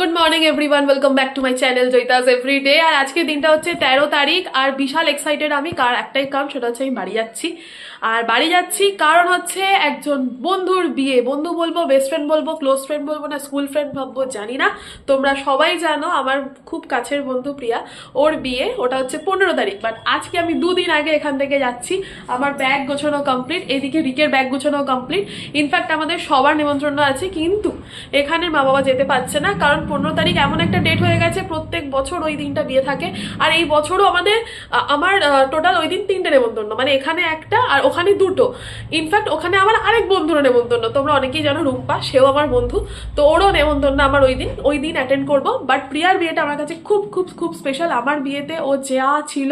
Good morning everyone welcome back to my channel Joyita's everyday আর আজকে দিনটা হচ্ছে তেরো তারিখ, আর বিশাল এক্সাইটেড আমি কার একটাই কারণ সেটা হচ্ছে আমি বাড়ি যাচ্ছি। আর বাড়ি যাচ্ছি কারণ হচ্ছে একজন বন্ধুর বিয়ে। বন্ধু বলব বেস্ট ফ্রেন্ড বলব ক্লোজ ফ্রেন্ড বলব না স্কুল ফ্রেন্ড ভাববো জানি না। তোমরা সবাই জানো আমার খুব কাছের বন্ধু প্রিয়া, ওর বিয়ে, ওটা হচ্ছে পনেরো তারিখ। বাট আজকে আমি দুদিন আগে এখান থেকে যাচ্ছি। আমার ব্যাগ গোছানো কমপ্লিট এদিকে রিকের ব্যাগ গোছানো কমপ্লিট ইনফ্যাক্ট আমাদের সবার নিমন্ত্রণ আছে, কিন্তু এখানে মা বাবা যেতে পারছে না, কারণ পনেরো তারিখ এমন একটা ডেট হয়ে গেছে, প্রত্যেক বছর ওই দিনটা বিয়ে থাকে। আর এই বছরও আমাদের আমার টোটাল ওই দিন তিনটে নেমন্তন্ন। মানে এখানে একটা আর ওখানে দুটো। ইনফ্যাক্ট ওখানে আমার আরেক বন্ধুর নেমন্তন্ন। তোমরা অনেকেই জানো রূপা সেও আমার বন্ধু। তো ওরও নেমন্তন্ন আমার ওই দিন। ওই দিন অ্যাটেন্ড করব। বাট প্রিয়ার বিয়েটা আমার কাছে খুব খুব খুব স্পেশাল আমার বিয়েতে ও যা ছিল,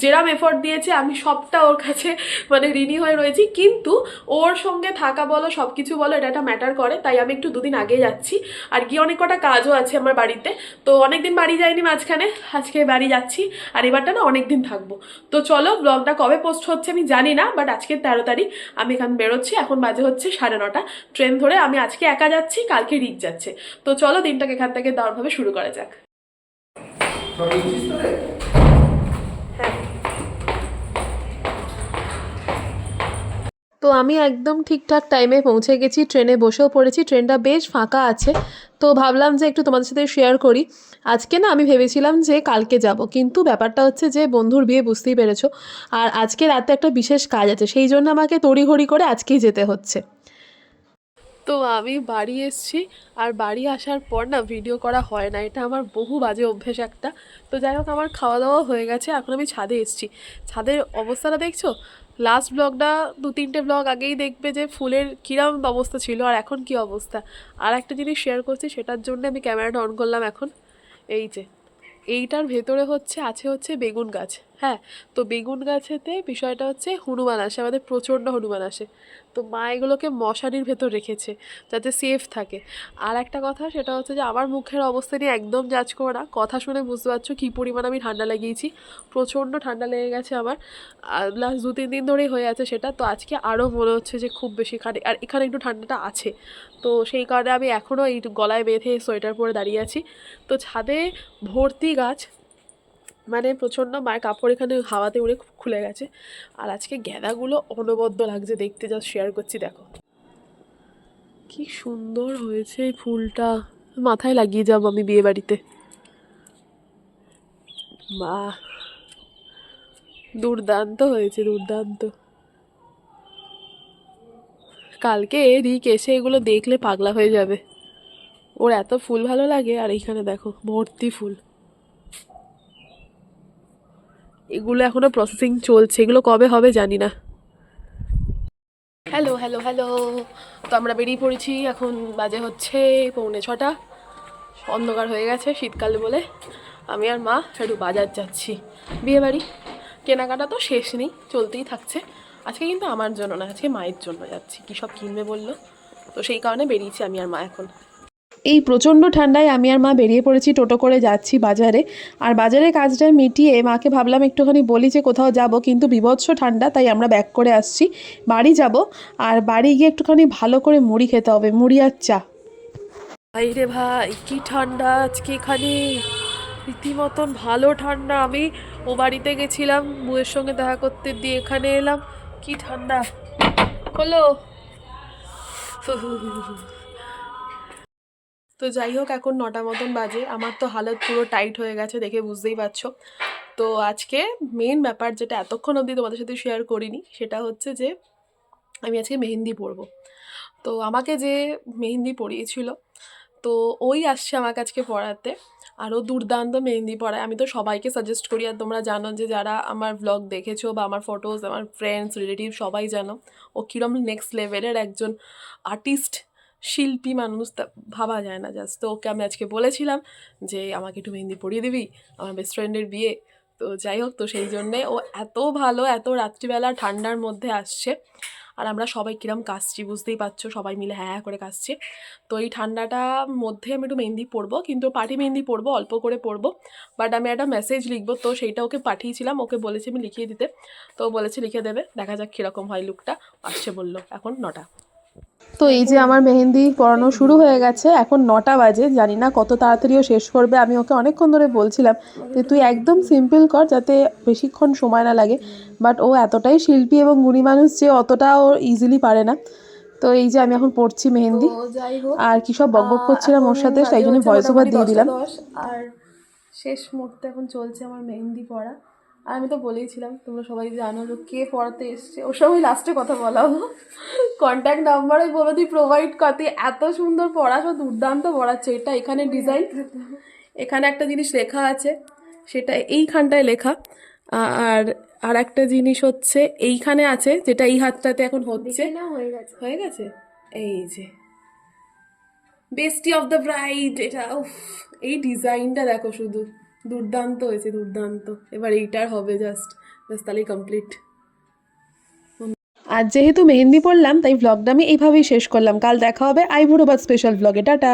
যেরাম এফোর্ট দিয়েছে, আমি সবটা ওর কাছে মানে ঋণী হয়ে রয়েছি। কিন্তু ওর সঙ্গে থাকা বলো সব কিছু বলো, এটা একটা ম্যাটার করে। তাই আমি একটু দুদিন আগে যাচ্ছি। আর গিয়ে অনেক কটা কাজও আছে আমার বাড়িতে। তো অনেকদিন বাড়ি যাইনি মাঝখানে আজকে বাড়ি যাচ্ছি। আর এবারটা না অনেক দিন থাকব। তো চলো ব্লগটা কবে পোস্ট হচ্ছে আমি জানি না বাট আজকে তেরো তারিখ আমি এখান বেরোচ্ছি। এখন বাজে হচ্ছে সাড়ে নটা। ট্রেন ধরে আমি আজকে একা যাচ্ছি কালকে রিক যাচ্ছে। তো চলো দিনটাকে এখান থেকে দারুণভাবে শুরু করা যাক। হ্যাঁ। তো আমি একদম ঠিকঠাক টাইমে পৌঁছে গেছি ট্রেনে বসেও পড়েছি ট্রেনটা বেশ ফাঁকা আছে। তো ভাবলাম যে একটু তোমাদের সাথে শেয়ার করি। আজকে না আমি ভেবেছিলাম যে কালকে যাব, কিন্তু ব্যাপারটা হচ্ছে যে বন্ধুর বিয়ে বুঝতেই পেরেছ। আর আজকে রাতে একটা বিশেষ কাজ আছে, সেই জন্য আমাকে তড়িঘড়ি করে আজকেই যেতে হচ্ছে। তো আমি বাড়ি এসেছি আর বাড়ি আসার পর না ভিডিও করা হয় না। এটা আমার বহু বাজে অভ্যেস একটা। তো যাই হোক, আমার খাওয়া দাওয়া হয়ে গেছে। এখন আমি ছাদে এসেছি। ছাদের অবস্থাটা দেখছ? লাস্ট ব্লগটা দু তিনটে ব্লগ আগেই দেখবে যে ফুলের কিরম অবস্থা ছিল আর এখন কি অবস্থা। আর একটা জিনিস শেয়ার করছি, সেটার জন্য আমি ক্যামেরাটা অন করলাম এখন। এই যে, এইটার ভেতরে হচ্ছে, আছে হচ্ছে বেগুন গাছ। হ্যাঁ তো বেগুন গাছেতে বিষয়টা হচ্ছে হনুমান আসে, আমাদের প্রচণ্ড হনুমান আসে। তো মা এগুলোকে মশারির ভেতর রেখেছে যাতে সেফ থাকে। আর একটা কথা, সেটা হচ্ছে যে আমার মুখের অবস্থা নিয়ে একদম জাজ করো না। কথা শুনে বুঝতে পারছ কী পরিমাণ আমি ঠান্ডা লাগিয়েছি প্রচণ্ড ঠান্ডা লেগে গেছে আমার। লাস্ট দু, তিন দিন ধরেই হয়ে আছে সেটা। তো আজকে আরও মনে হচ্ছে যে খুব বেশি খাটে আর এখানে একটু ঠান্ডাটা আছে। তো সেই কারণে আমি এখনও এই গলায় বেঁধে সোয়েটার পরে দাঁড়িয়ে আছি। তো ছাদে ভর্তি গাছ মানে প্রচণ্ড মায়ের কাপড় এখানে হাওয়াতে উড়ে খুলে গেছে। আর আজকে গ্যাদাগুলো অনবদ্য লাগছে দেখতে, যা শেয়ার করছি, দেখো। কি সুন্দর হয়েছে এই ফুলটা। মাথায় লাগিয়ে যাব আমি বিয়ে বাড়িতে বাহ! দুর্দান্ত হয়েছে, দুর্দান্ত। কালকে রিক এসে এগুলো দেখলে পাগলা হয়ে যাবে। ওর এত ফুল ভালো লাগে, আর এইখানে দেখো, ভর্তি ফুল। এগুলো এখনও প্রসেসিং চলছে, এগুলো কবে হবে জানি না। হ্যালো হ্যালো হ্যালো তো আমরা বেরিয়ে পড়েছি, এখন বাজে হচ্ছে পৌনে ছটা। অন্ধকার হয়ে গেছে শীতকালে বলে। আমি আর মা একটু বাজার যাচ্ছি। বিয়ে বাড়ি কেনাকাটা তো শেষ নেই, চলতেই থাকছে। আজকে কিন্তু আমার জন্য না, আজকে মায়ের জন্য যাচ্ছি। কী সব কিনবে বলল? তো সেই কারণে বেরিয়েছি আমি আর মা এখন। এই প্রচণ্ড ঠান্ডায় আমি আর মা বেরিয়ে পড়েছি টোটো করে যাচ্ছি বাজারে। আর বাজারের কাজটা মিটিয়ে মাকে ভাবলাম একটুখানি বলি যে কোথাও যাব, কিন্তু বিভৎস ঠান্ডা, তাই আমরা ব্যাক করে আসছি। বাড়ি যাব, আর বাড়ি গিয়ে একটুখানি ভালো করে মুড়ি খেতে হবে, মুড়ি আর চা। ভাই রে ভাই, কি ঠান্ডা আজকে এখানে? রীতিমতন ভালো ঠান্ডা। আমি ও বাড়িতে গেছিলাম, বউয়ের সঙ্গে দেখা করতে দিয়ে এখানে এলাম। কি ঠান্ডা। হলো তো যাই হোক, এখন নটা মতন বাজে। আমার তো হালত পুরো টাইট হয়ে গেছে দেখে বুঝতেই পারছ। তো আজকে মেন ব্যাপার যেটা এতক্ষণ অবধি তোমাদের সাথে শেয়ার করিনি, সেটা হচ্ছে যে আমি আজকে মেহেন্দি পরবো। তো আমাকে যে মেহেন্দি পরিয়েছিল, তো ওই আসছে আমাকে আজকে পড়াতে আরও দুর্দান্ত মেহেন্দি পড়ায় আমি তো সবাইকে সাজেস্ট করি, আর তোমরা জানো যে যারা আমার ব্লগ দেখেছ বা আমার ফটোজ আমার ফ্রেন্ডস রিলেটিভ সবাই জানো, ও কীরকম নেক্সট লেভেলের একজন আর্টিস্ট শিল্পী মানুষ তা ভাবা যায় না। জাস্ট তো ওকে আমি আজকে বলেছিলাম যে, আমাকে একটু মেহেন্দি পরিয়ে দিবি, আমার বেস্ট ফ্রেন্ডের বিয়ে। তো যাই হোক, তো সেই জন্যে ও এত ভালো, এত রাত্রিবেলা ঠান্ডার মধ্যে আসছে। আর আমরা সবাই কিরম কাশছি বুঝতেই পারছ, সবাই মিলে হ্যাঁ হ্যাঁ করে কাশছি। তো এই ঠান্ডাটা মধ্যে আমি একটু মেহেন্দি পরবো, কিন্তু পার্টি মেহেন্দি পরবো, অল্প করে পরবো। বাট আমি একটা মেসেজ লিখব, তো সেইটা ওকে পাঠিয়েছিলাম, ওকে বলেছি আমি লিখিয়ে দিতে। তো বলেছে লিখে দেবে, দেখা যাক কীরকম হয় লুকটা আসছে বলল, এখন নটা। তো এই যে আমার মেহেন্দি পড়ানো শুরু হয়ে গেছে এখন নটা বাজে জানি না কত তাড়াতাড়িও শেষ করবে আমি ওকে অনেকক্ষণ ধরে বলছিলাম যে তুই একদম সিম্পল কর যাতে বেশিক্ষণ সময় না লাগে বাট ও এতটাই শিল্পী এবং গুণী মানুষ যে অতটা ও ইজিলি পারে না। তো এই যে আমি এখন পড়ছি মেহেন্দি আর কি সব বকবক করছিলাম ওর সাথে তাই জন্য ভয়েস ওভার দিয়ে দিলাম। আর শেষ মুহূর্তে এখন চলছে আমার মেহেন্দি পড়া। আর আমি তো বলেইছিলাম তোমরা সবাই জানো যে কে পড়াতে এসছে। ওর সঙ্গে লাস্টে কথা বলাবো কন্ট্যাক্ট নাম্বার বলে তুই প্রোভাইড কর তুই এত সুন্দর পড়াশো দুর্দান্ত পড়াচ্ছে। এটা এখানে ডিজাইন এখানে একটা জিনিস লেখা আছে সেটা এইখানটায় লেখা। আর আর একটা জিনিস হচ্ছে এইখানে আছে যেটা এই হাতটাতে এখন হচ্ছে। হয়ে গেছে। হয়ে গেছে? এই যে। বেস্টি অফ দ্য ব্রাইড এটা উফ এই ডিজাইনটা দেখো শুধু। দুর্দান্ত হয়েছে, দুর্দান্ত। এবার এইটার হবে জাস্ট ব্যাস তাহলেই কমপ্লিট আর যেহেতু মেহেন্দি পড়লাম, তাই ভ্লগটা আমি এইভাবেই শেষ করলাম। কাল দেখা হবে আইবুড়ো বা স্পেশাল ভ্লগে টাটা।